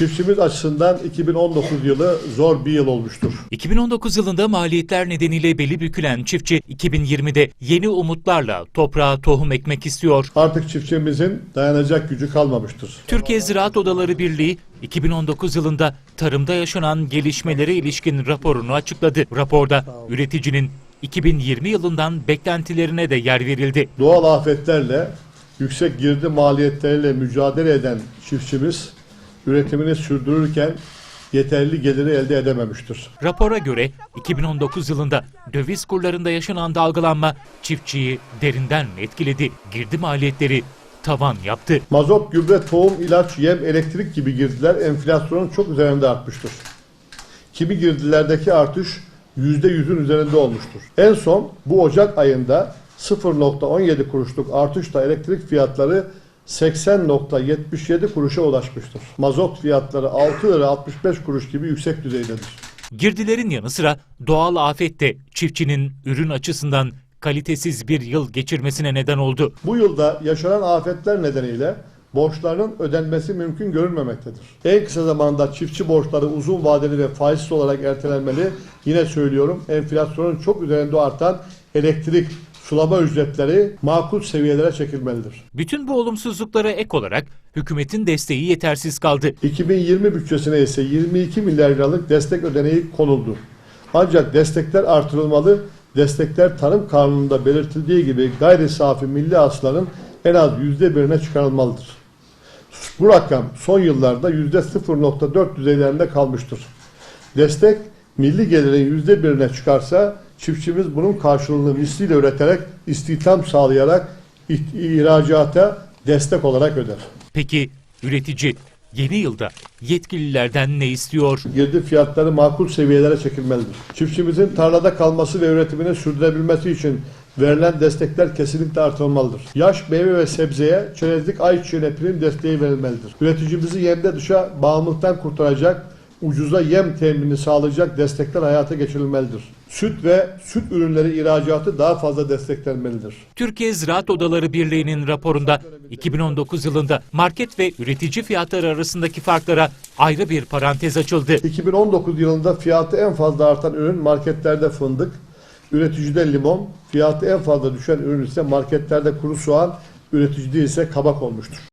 Çiftçimiz açısından 2019 yılı zor bir yıl olmuştur. 2019 yılında maliyetler nedeniyle beli bükülen çiftçi 2020'de yeni umutlarla toprağa tohum ekmek istiyor. Artık çiftçimizin dayanacak gücü kalmamıştır. Türkiye Ziraat Odaları Birliği 2019 yılında tarımda yaşanan gelişmelere ilişkin raporunu açıkladı. Raporda üreticinin 2020 yılından beklentilerine de yer verildi. Doğal afetlerle, yüksek girdi maliyetleriyle mücadele eden çiftçimiz üretimini sürdürürken yeterli geliri elde edememiştir. Rapora göre 2019 yılında döviz kurlarında yaşanan dalgalanma çiftçiyi derinden etkiledi. Girdi maliyetleri tavan yaptı. Mazot, gübre, tohum, ilaç, yem, elektrik gibi girdiler enflasyonun çok üzerinde artmıştır. Kimi girdilerdeki artış %100'ün üzerinde olmuştur. En son bu Ocak ayında 0.17 kuruşluk artışla elektrik fiyatları 80.77 kuruşa ulaşmıştır. Mazot fiyatları 6 lira 65 kuruş gibi yüksek düzeydedir. Girdilerin yanı sıra doğal afet de çiftçinin ürün açısından kalitesiz bir yıl geçirmesine neden oldu. Bu yılda yaşanan afetler nedeniyle borçlarının ödenmesi mümkün görünmemektedir. En kısa zamanda çiftçi borçları uzun vadeli ve faizsiz olarak ertelenmeli. Yine söylüyorum enflasyonun çok üzerinde artan elektrik, sulama ücretleri makul seviyelere çekilmelidir. Bütün bu olumsuzluklara ek olarak hükümetin desteği yetersiz kaldı. 2020 bütçesine ise 22 milyar liralık destek ödeneği konuldu. Ancak destekler artırılmalı. Destekler tarım kanununda belirtildiği gibi gayri safi milli hasılanın en az yüzde birine çıkarılmalıdır. Bu rakam son yıllarda yüzde 0.4 düzeylerinde kalmıştır. Destek milli gelirin yüzde birine çıkarsa çiftçimiz bunun karşılığını misliyle üreterek istihdam sağlayarak ihracata destek olarak öder. Peki üretici yeni yılda yetkililerden ne istiyor? girdi fiyatları makul seviyelere çekilmelidir. Çiftçimizin tarlada kalması ve üretimini sürdürebilmesi için verilen destekler kesinlikle artırılmalıdır. Yaş meyve ve sebzeye çerezlik ayçiçeğine prim desteği verilmelidir. Üreticimizi yemde dışa bağımlılıktan kurtaracak, ucuza yem teminini sağlayacak destekler hayata geçirilmelidir. Süt ve süt ürünleri ihracatı daha fazla desteklenmelidir. Türkiye Ziraat Odaları Birliği'nin raporunda 2019 yılında market ve üretici fiyatları arasındaki farklara ayrı bir parantez açıldı. 2019 yılında fiyatı en fazla artan ürün marketlerde fındık, üreticide limon, fiyatı en fazla düşen ürün ise marketlerde kuru soğan, üreticide ise kabak olmuştur.